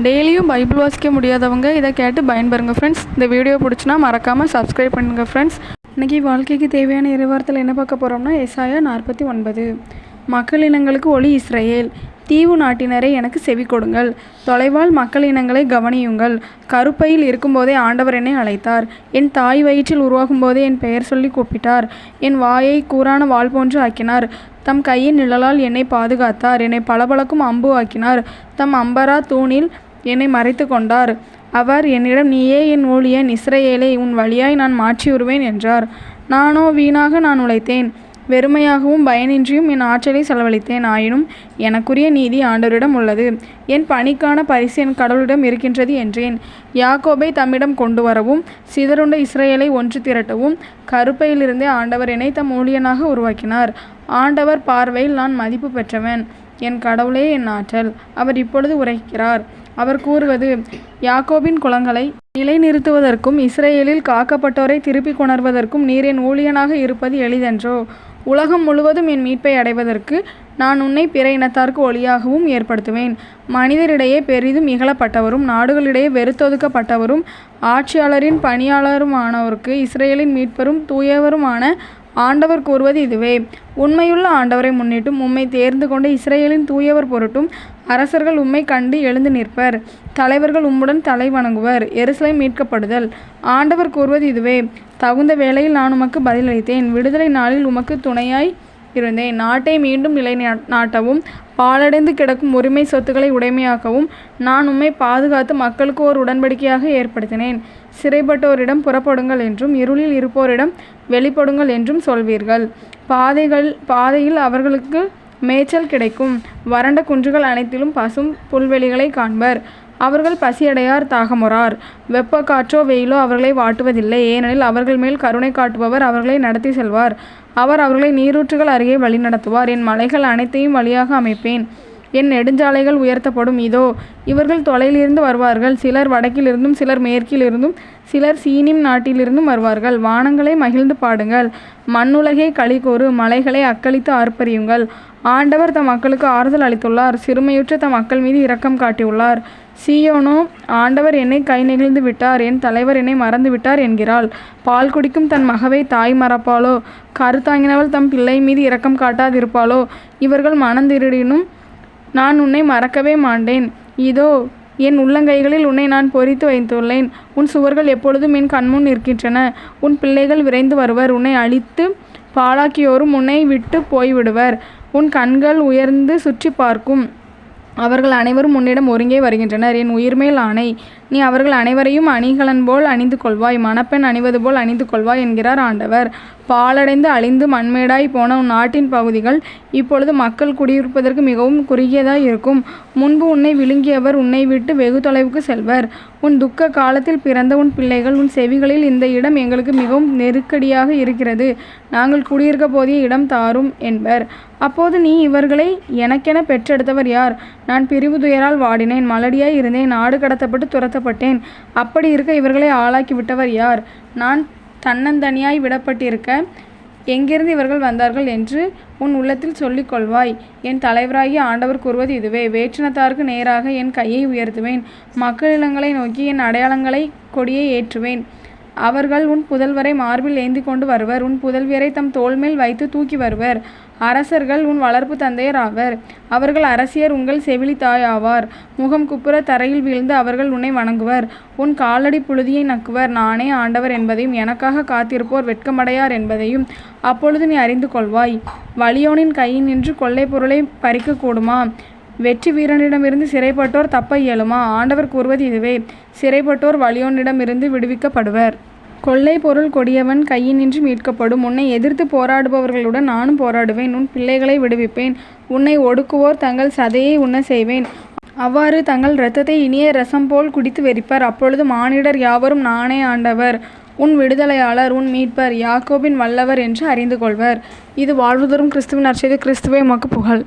டெய்லியும் பைபிள் வாசிக்க முடியாதவங்க இதை கேட்டு பயன்பெறுங்க ஃப்ரெண்ட்ஸ் இந்த வீடியோ பிடிச்சினா மறக்காமல் சப்ஸ்கிரைப் பண்ணுங்கள் ஃப்ரெண்ட்ஸ் இன்றைக்கி வாழ்க்கைக்கு தேவையான இறைவாரத்தில் என்ன பார்க்க போகிறோம்னா எஸ்ஆயா நாற்பத்தி ஒன்பது. மக்கள் இனங்களுக்கு ஒளி இஸ்ரேல் தீவு நாட்டினரை எனக்கு செவி கொடுங்கள். தொலைவால் மக்கள் இனங்களை கவனியுங்கள். கருப்பையில் இருக்கும்போதே ஆண்டவர் என்னை அழைத்தார். என் தாய் வயிற்றில் உருவாகும் போதே என் பெயர் சொல்லி கூப்பிட்டார். என் வாயை கூரான வாள் போன்று ஆக்கினார். தம் கையின் நிழலால் என்னை பாதுகாத்தார். என்னை பளபளக்கும் அம்பு ஆக்கினார். தம் அம்பரா தூணில் என்னை மறைத்து கொண்டார். அவர் என்னிடம் நீயே என் ஊழியன் இஸ்ரேலை உன் வழியாய் நான் மாற்றியுருவேன் என்றார். நானோ வீணாக நான் உழைத்தேன். வெறுமையாகவும் பயனின்றியும் என் ஆற்றலை செலவழித்தேன் ஆயினும் எனக்குரிய நீதி ஆண்டவரிடம் உள்ளது. என் பணிக்கான பரிசு என் கடவுளிடம் இருக்கின்றது என்றேன். யாக்கோபை தம்மிடம் கொண்டு வரவும் சிதறுண்ட இஸ்ரேலை ஒன்று திரட்டவும் கருப்பையிலிருந்தே ஆண்டவர் என்னை தம் ஊழியனாக உருவாக்கினார். ஆண்டவர் பார்வையில் நான் மதிப்பு பெற்றவன். என் கடவுளே என் ஆற்றல். அவர் இப்பொழுது உரைக்கிறார். அவர் கூறுவது யாக்கோபின் குளங்களை நிலைநிறுத்துவதற்கும் இஸ்ரேலில் காக்கப்பட்டோரை திருப்பிக் கொணர்வதற்கும் நீர் என் ஊழியனாக இருப்பது எளிதென்றோ? உலகம் முழுவதும் என் மீட்பை அடைவதற்கு நான் உன்னை பிற இனத்தார்க்கு ஒளியாகவும் ஏற்படுத்துவேன். மனிதரிடையே பெரிதும் இகழப்பட்டவரும் நாடுகளிடையே வெறுத்தொதுக்கப்பட்டவரும் ஆட்சியாளரின் பணியாளருமானவருக்கு இஸ்ரேலின் மீட்பரும் தூயவருமான ஆண்டவர் கூறுவது இதுவே. உண்மையுள்ள ஆண்டவரை முன்னிட்டும் உம்மை தேர்ந்து கொண்ட இஸ்ரேலின் தூயவர் பொருட்டும் அரசர்கள் உம்மை கண்டு எழுந்து நிற்பர். தலைவர்கள் உம்முடன் தலை வணங்குவர். எருசலை மீட்கப்படுதல். ஆண்டவர் கூறுவது இதுவே. தகுந்த வேளையில் நான் உமக்கு பதிலளித்தேன். விடுதலை நாளில் உமக்கு துணையாய் இருந்தேன். நாட்டை மீண்டும் நிலை நாட்டவும் பாலடைந்து கிடக்கும் உரிமை சொத்துக்களை உடைமையாக்கவும் நான் உம்மை பாதுகாத்து மக்களுக்கு ஓர் உடன்படிக்கையாக ஏற்படுத்தினேன். சிறைப்பட்டோரிடம் புறப்படுங்கள் என்றும் இருளில் இருப்போரிடம் வெளிப்படுங்கள் என்றும் சொல்வீர்கள். பாதைகள் பாதையில் அவர்களுக்கு மேய்ச்சல் கிடைக்கும். வறண்ட குன்றுகள் அனைத்திலும் பசும் புல்வெளிகளை காண்பர். அவர்கள் பசியடையார் தாகமுறார். வெப்ப காற்றோ வெயிலோ அவர்களை வாட்டுவதில்லை. ஏனெனில் அவர்கள் மேல் கருணை காட்டுபவர் அவர்களை நடத்தி செல்வார். அவர் அவர்களை நீரூற்றுகள் அருகே வழிநடத்துவார் என் மலைகள் அனைத்தையும் வழியாக அமைப்பேன். என் நெடுஞ்சாலைகள் உயர்த்தப்படும். இதோ இவர்கள் தொலையிலிருந்து வருவார்கள். சிலர் வடக்கிலிருந்தும் சிலர் மேற்கிலிருந்தும் சிலர் சீனிம் நாட்டிலிருந்து வருவார்கள். வானங்களை மகிழ்ந்து பாடுங்கள். மண்ணுலகை களிகூறு மலைகளை அக்களித்து ஆர்ப்பரியுங்கள். ஆண்டவர் தம் மக்களுக்கு ஆறுதல் அளித்துள்ளார். சிறுமையுற்ற தம் மக்கள் மீது இரக்கம் காட்டியுள்ளார். சீயோனோ ஆண்டவர் என்னை கை நெகிழ்ந்து விட்டார். என் தலைவர் என்னை மறந்து விட்டார் என்கிறாள். பால் குடிக்கும் தன் மகவை தாய் மறப்பாளோ? கருத்தாங்கினவள் தம் பிள்ளை மீது இரக்கம் காட்டாதிருப்பாளோ? இவர்கள் மனந்திருடினும் நான் உன்னை மறக்கவே மாட்டேன். இதோ என் உள்ளங்கைகளில் உன்னை நான் பொறித்து வைத்துள்ளேன். உன் சுவர்கள் எப்பொழுதும் என் கண்முன் இருக்கின்றன உன் பிள்ளைகள் விரைந்து வருவர். உன்னை அழித்து பாழாக்கியோரும் உன்னை விட்டு போய்விடுவர். உன் கண்கள் உயர்ந்து சுற்றி பார்க்கும். அவர்கள் அனைவரும் உன்னிடம் ஒருங்கே வருகின்றனர். என் உயிர்மேல் ஆணை. நீ அவர்கள் அனைவரையும் அணிகலன் போல் அணிந்து கொள்வாய் மணப்பெண் அணிவது போல் அணிந்து கொள்வாய் என்கிறார் ஆண்டவர். பாலடைந்து அழிந்து மண்மேடாய் போன உன் நாட்டின் பகுதிகள் இப்பொழுது மக்கள் குடியிருப்பதற்கு மிகவும் குறுகியதாய் இருக்கும். முன்பு உன்னை விழுங்கியவர் உன்னை விட்டு வெகு தொலைவுக்கு செல்வர். உன் துக்க காலத்தில் பிறந்த உன் பிள்ளைகள் உன் செவிகளில் இந்த இடம் எங்களுக்கு மிகவும் நெருக்கடியாக இருக்கிறது. நாங்கள் குடியிருக்க போதிய இடம் தாரும் என்பர். அப்போது நீ இவர்களை எனக்கென பெற்றெடுத்தவர் யார்? நான் பிரிவு துயரால் வாடினேன் மலடியாய் இருந்தேன் நாடு கடத்தப்பட்டு துரத்தப்பட்டேன். அப்படி இருக்க இவர்களை ஆளாக்கி விட்டவர் யார்? நான் தன்னந்தனியாய் விடப்பட்டிருக்க எங்கிருந்து இவர்கள் வந்தார்கள் என்று உன் உள்ளத்தில் சொல்லிக் கொள்வாய் என் தலைவராகிய ஆண்டவர் கூறுவது இதுவே. வேற்றினத்தாருக்கு நேராக என் கையை உயர்த்துவேன். மக்களிடங்களை நோக்கி என் அடையாளங்களை கொடியை ஏற்றுவேன். அவர்கள் உன் புதல்வரை மார்பில் ஏந்தி கொண்டு வருவர். உன் புதல்வியரை தம் தோள்மேல் வைத்து தூக்கி வருவர். அரசர்கள் உன் வளர்ப்பு தந்தையர் ஆவர் அவர்கள் அரசியர் உங்கள் செவிலி தாய் ஆவார் முகம் குப்புற தரையில் வீழ்ந்து அவர்கள் உன்னை வணங்குவர். உன் காலடி புழுதியை நக்குவர். நானே ஆண்டவர் என்பதையும் எனக்காக காத்திருப்போர் வெட்கமடையார் என்பதையும் அப்பொழுது நீ அறிந்து கொள்வாய். வலியோனின் கையில் நின்று கொள்ளை பொருளை பறிக்க கூடுமா? வெற்றி வீரனிடமிருந்து சிறைப்பட்டோர் தப்ப இயலுமா? ஆண்டவர் கூறுவது இதுவே. சிறைப்பட்டோர் வலியோனிடமிருந்து விடுவிக்கப்படுவர். கொள்ளை பொருள் கொடியவன் கையினின்று மீட்கப்படும். உன்னை எதிர்த்து போராடுபவர்களுடன் நானும் போராடுவேன். உன் பிள்ளைகளை விடுவிப்பேன். உன்னை ஒடுக்குவோர் தங்கள் சதையை உண்ண செய்வேன். அவ்வாறு தங்கள் இரத்தத்தை இனிய ரசம் போல் குடித்து வெறிப்பர். அப்பொழுது மானிடர் யாவரும் நானே ஆண்டவர். உன் விடுதலையாளர் உன் மீட்பர் யாக்கோபின் வல்லவர் என்று அறிந்து கொள்வர். இது வாழ்வுதரும் கிறிஸ்துவின் அர்ச்சது கிறிஸ்துவே உமக்கு புகழ்.